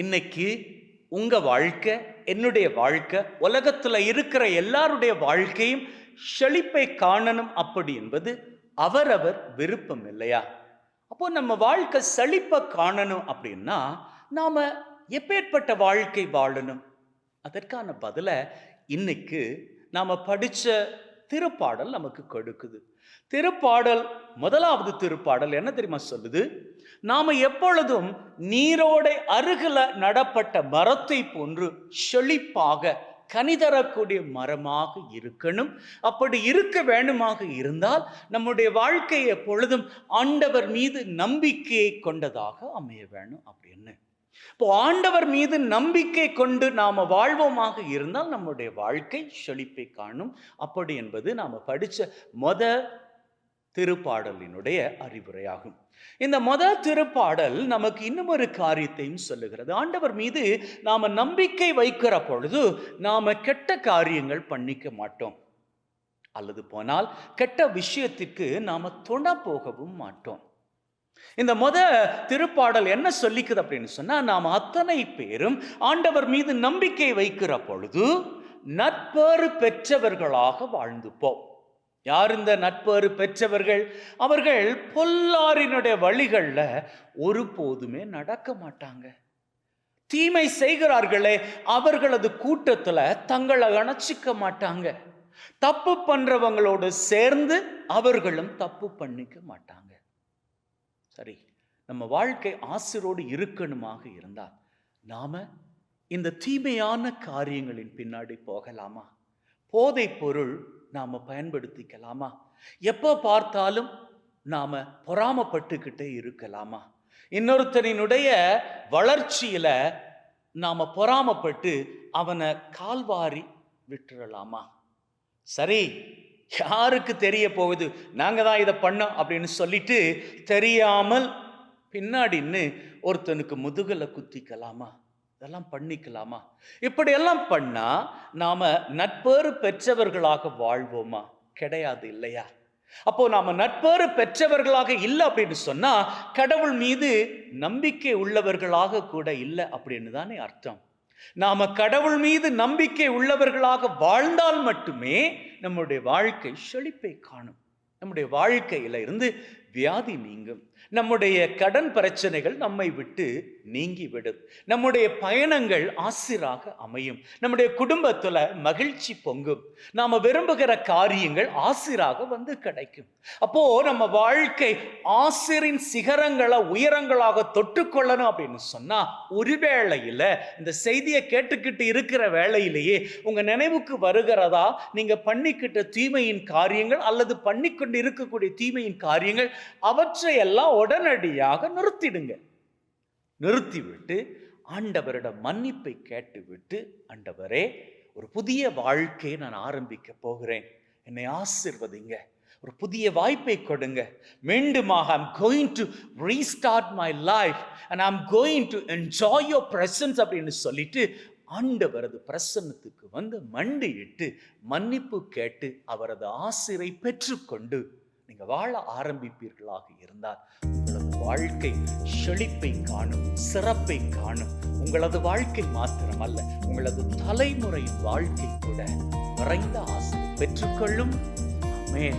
இன்னைக்கு உங்க வாழ்க்கை என்னுடைய வாழ்க்கை உலகத்துல இருக்கிற எல்லாருடைய வாழ்க்கையும் செழிப்பை காணணும் அப்படி என்பது அவரவர் விருப்பம் இல்லையா? அப்போ நம்ம வாழ்க்கை செழிப்பை காணணும் அப்படின்னா நாம எப்பேற்பட்ட வாழ்க்கை வாழணும்? அதற்கான பதில இன்னைக்கு நாம படிச்ச திருப்பாடல் நமக்கு கொடுக்குது. திருப்பாடல் முதலாவது திருப்பாடல் என்ன தெரியுமா சொல்லுது? நாம எப்பொழுதும் நீரோடை அருகில நடப்பட்ட மரத்தை போன்று செழிப்பாக கனிதரக்கூடிய மரமாக இருக்கணும். அப்படி இருக்க வேணுமாக இருந்தால் நம்முடைய வாழ்க்கை எப்பொழுதும் ஆண்டவர் மீது நம்பிக்கையை கொண்டதாக அமைய வேணும். அப்படின்னு இப்போ ஆண்டவர் மீது நம்பிக்கை கொண்டு நாம வாழ்வோமாக இருந்தால் நம்முடைய வாழ்க்கை செழிப்பை காணும். அப்படி என்பது நாம படிச்ச மொத திருப்பாடலினுடைய அறிவுரையாகும். இந்த மொத திருப்பாடல் நமக்கு இன்னும் ஒரு காரியத்தையும் சொல்லுகிறது. ஆண்டவர் மீது நாம நம்பிக்கை வைக்கிற பொழுது நாம கெட்ட காரியங்கள் பண்ணிக்க மாட்டோம். அல்லது போனால் கெட்ட விஷயத்திற்கு நாம துணை போகவும் மாட்டோம். இந்த முத திருப்பாடல் என்ன சொல்லிக்குது அப்படின்னு சொன்னா நாம் அத்தனை பேரும் ஆண்டவர் மீது நம்பிக்கை வைக்கிற பொழுது நட்பேறு பெற்றவர்களாக வாழ்ந்துப்போம். யார் இந்த நட்பேறு பெற்றவர்கள்? அவர்கள் பொல்லாரினுடைய வழிகளில் ஒருபோதுமே நடக்க மாட்டாங்க. தீமை செய்கிறார்களே அவர்களது கூட்டத்துல தங்களை அணைச்சிக்க மாட்டாங்க. தப்பு பண்ணுறவங்களோடு சேர்ந்து அவர்களும் தப்பு பண்ணிக்க மாட்டாங்க. சரி நம்ம வாழ்க்கை ஆசிரோடு இருக்கணுமாக இருந்தால் நாம இந்த தீமையான காரியங்களின் பின்னாடி போகலாமா? போதை பொருள் நாம பயன்படுத்திக்கலாமா? எப்போ பார்த்தாலும் நாம பொறாமப்பட்டுக்கிட்டே இருக்கலாமா? இன்னொருத்தனினுடைய வளர்ச்சியில நாம பொறாமப்பட்டு அவனை கால்வாரி விட்டுறலாமா? சரி யாருக்கு தெரிய போகுது? நாங்கள் தான் இதை பண்ணோம் அப்படின்னு சொல்லிட்டு தெரியாமல் பின்னாடின்னு ஒருத்தனுக்கு முதுகலை குத்திக்கலாமா? இதெல்லாம் பண்ணிக்கலாமா? இப்படியெல்லாம் பண்ணால் நாம் நட்பேறு பெற்றவர்களாக வாழ்வோமா? கிடையாது இல்லையா? அப்போ நாம நட்பேறு பெற்றவர்களாக இல்லை அப்படின்னு சொன்னா கடவுள் மீது நம்பிக்கை உள்ளவர்களாக கூட இல்லை அப்படின்னு தானே அர்த்தம். நாம கடவுள் மீது நம்பிக்கை உள்ளவர்களாக வாழ்ந்தால் மட்டுமே நம்முடைய வாழ்க்கை செழிப்பை காணும். நம்முடைய வாழ்க்கையில இருந்து வியாதி நீங்கும். நம்முடைய கடன் பிரச்சனைகள் நம்மை விட்டு நீங்கிவிடும். நம்முடைய பயணங்கள் ஆசிராக அமையும். நம்முடைய குடும்பத்துல மகிழ்ச்சி பொங்கும். நாம விரும்புகிற காரியங்கள் ஆசிராக வந்து கிடைக்கும். அப்போ நம்ம வாழ்க்கை ஆசிரின் சிகரங்களை உயரங்களாக தொட்டுக்கொள்ளணும் அப்படின்னு சொன்னா ஒரு வேளையில இந்த செய்தியை கேட்டுக்கிட்டு இருக்கிற வேளையிலேயே உங்க நினைவுக்கு வருகிறதா? நீங்க பண்ணிக்கிட்ட தீமையின் காரியங்கள் அல்லது பண்ணிக்கொண்டு இருக்கக்கூடிய தீமையின் காரியங்கள் அவற்றையெல்லாம் உடனடியாக நிறுத்திடுங்க. நிறுத்திவிட்டு ஆண்டவரிடம் மன்னிப்பை கேட்டுவிட்டு ஆண்டவரே ஒரு புதிய வாழ்க்கையை நான் ஆரம்பிக்க போகிறேன். என்னை ஆசிர்வதிங்க. ஒரு புதிய வாய்ப்பை கொடுங்க. மீண்டுமாக I'm going to restart my life and I'm going to enjoy your presence அப்படின்னு சொல்லிட்டு ஆண்டவரது பிரசன்னத்துக்கு வந்து மண்டியிட்டு மன்னிப்பு கேட்டு அவரது ஆசிரை பெற்றுக்கொண்டு நீங்க வாழ ஆரம்பிப்பீர்களாக இருந்தால். வாழ்க்கை செழிப்பை காணும் சிறப்பை காணும். உங்களது வாழ்க்கை மாத்திரமல்ல உங்களது தலைமுறை வாழ்க்கை கூட நிறைந்த ஆசை பெற்றுக்கொள்ளும். அமேன்